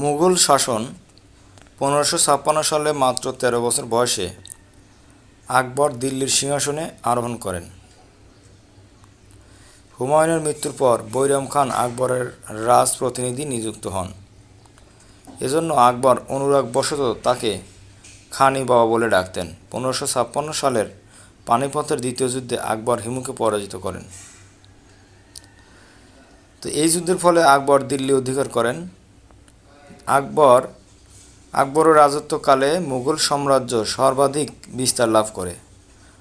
মুঘল শাসন পনেরোশো ছাপ্পান্ন সালে মাত্র তেরো বছর বয়সে আকবর দিল্লির সিংহাসনে আরোহণ করেন। হুমায়ুনের মৃত্যুর পর বৈরাম খান আকবরের রাজপ্রতিনিধি নিযুক্ত হন। এজন্য আকবর অনুরাগবশত তাকে খানি বাবা বলে ডাকতেন। পনেরোশো ছাপ্পান্ন সালের পানিপথের দ্বিতীয় যুদ্ধে আকবর হিমুকে পরাজিত করেন। তো এই যুদ্ধের ফলে আকবর দিল্লি অধিকার করেন। আকবর আকবরের রাজত্বকালে মুঘল সাম্রাজ্য সর্বাধিক বিস্তার লাভ করে।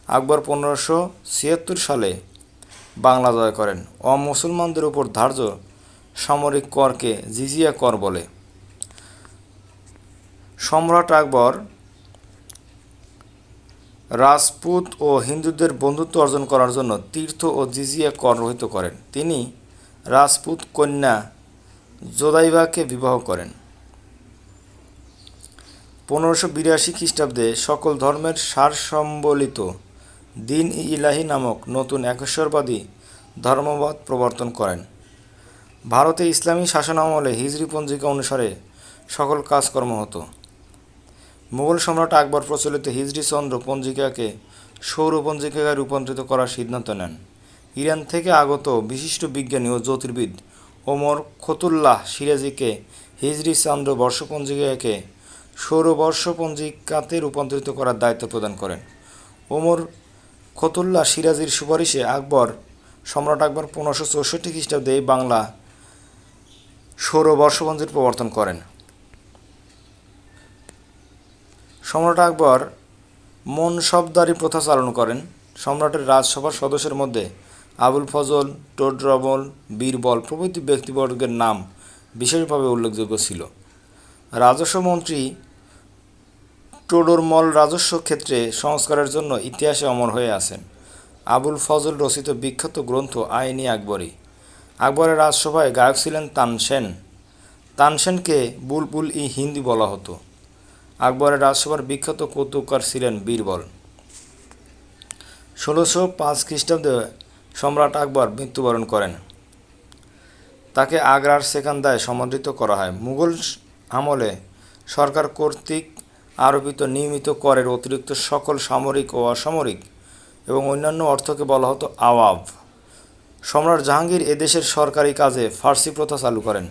আকবর পনেরোশো ছিয়াত্তর সালে বাংলা জয় করেন। অমুসলমানদের উপর ধার্য সামরিক করকে জিজিয়া কর বলে। সম্রাট আকবর রাজপুত ও হিন্দুদের বন্ধুত্ব অর্জন করার জন্য তীর্থ ও জিজিয়া কর রহিত করেন। তিনি রাজপুত কন্যা জোদাইবাকে বিবাহ করেন। পনেরোশো বিরাশি খ্রিস্টাব্দে সকল ধর্মের সারসম্বলিত দিন ই ইলাহি নামক নতুন একেশ্বরবাদী ধর্মবাদ প্রবর্তন করেন। ভারতে ইসলামী শাসনামলে হিজরি পঞ্জিকা অনুসারে সকল কাজকর্ম হতো। মুঘল সম্রাট আকবর প্রচলিত হিজরি চন্দ্র পঞ্জিকাকে সৌর পঞ্জিকায় রূপান্তরিত করার সিদ্ধান্ত নেন। ইরান থেকে আগত বিশিষ্ট বিজ্ঞানী ও জ্যোতির্বিদ ওমর খতুল্লাহ সিরাজিকে হিজরি চন্দ্র বর্ষপঞ্জিকাকে সৌরবর্ষ পঞ্জিকাতে রূপান্তরিত করার দায়িত্ব প্রদান করেন। ওমর খতুল্লা সিরাজির সুপারিশে আকবর সম্রাট আকবর পনেরোশো চৌষট্টি খ্রিস্টাব্দে বাংলা সৌরবর্ষপঞ্জির প্রবর্তন করেন। সম্রাট আকবর মনসবদারি প্রথা চালন করেন। সম্রাটের রাজসভার সদস্যের মধ্যে আবুল ফজল, টোডরমল, বীরবল প্রভৃতি ব্যক্তিবর্গের নাম বিশেষভাবে উল্লেখযোগ্য ছিল। রাজস্ব মন্ত্রী টোডরমল রাজস্ব ক্ষেত্রে সংস্কারের জন্য ইতিহাসে অমর হয়ে আছেন। আবুল ফজল রচিত বিখ্যাত গ্রন্থ আইনি আকবরী। আকবরের রাজসভায় গায়ক ছিলেন তানসেন তানসেনকে বুলবুল ই হিন্দি বলা হতো। আকবরের রাজসভার বিখ্যাত কৌতুককার ছিলেন বীরবল। ষোলোশো পাঁচ খ্রিস্টাব্দে সম্রাট আকবর মৃত্যুবরণ করেন। তাকে আগ্রার সেকান্দায় সমাদৃত করা হয়। মুঘল আমলে সরকার কর্তৃক আরোপিত নিয়মিত করের অতিরিক্ত সকল সামরিক ও অসামরিক এবং অন্যান্য অর্থকে বলা হতো আওয়াব। সম্রাট জাহাঙ্গীর এদেশের সরকারি কাজে ফার্সি প্রথা চালু করেন।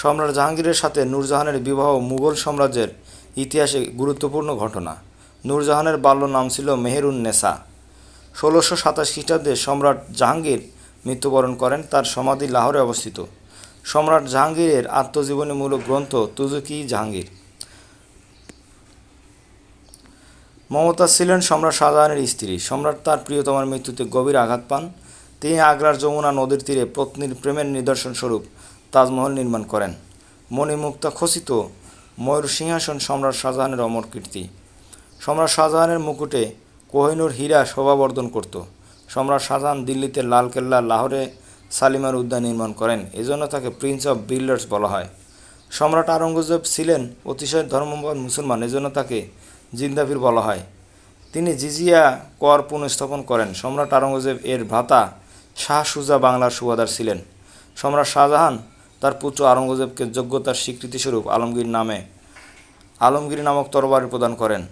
সম্রাট জাহাঙ্গীরের সাথে নূরজাহানের বিবাহ মুঘল সাম্রাজ্যের ইতিহাসে গুরুত্বপূর্ণ ঘটনা। নূরজাহানের বাল্য নাম ছিল মেহেরুন নেসা ষোলোশো সাতাশ খ্রিস্টাব্দে সম্রাট জাহাঙ্গীর মৃত্যুবরণ করেন, তার সমাধি লাহোরে অবস্থিত। সম্রাট জাহাঙ্গীরের আত্মজীবনীমূলক গ্রন্থ তুজুকি জাহাঙ্গীর। মমতা ছিলেন সম্রাট শাহজাহানের স্ত্রী। সম্রাট তার প্রিয়তমার মৃত্যুতে গভীর আঘাত পান। তিনি আগ্রার যমুনা নদীর তীরে পত্নীর প্রেমের নিদর্শন স্বরূপ তাজমহল নির্মাণ করেন। মণিমুক্তা খচিত ময়ূর সিংহাসন সম্রাট শাহজাহানের অমর কীর্তি। সম্রাট শাহজাহানের মুকুটে কোহিনুর হীরা শোভাবর্ধন করত। সম্রাট শাহজাহান দিল্লিতে লালকেল্লা, লাহোরে সালিমার উদ্যান নির্মাণ করেন। এজন্য তাকে প্রিন্স অফ বিল্ডার্স বলা হয়। সম্রাট আরঙ্গজেব ছিলেন অতিশয় ধর্মবান মুসলমান, এজন্য তাকে জিন্দাবির বলা হয়। তিনি জিজিয়া কর পুনঃস্থাপন করেন। সম্রাট আওরঙ্গজেব এর ভ্রাতা শাহ সুজা বাংলার সুবাদার ছিলেন। সম্রাট শাহজাহান তার পুত্র আওরঙ্গজেবকে যোগ্যতার স্বীকৃতিস্বরূপ আলমগীর নামে আলমগীর নামক তরবারি প্রদান করেন।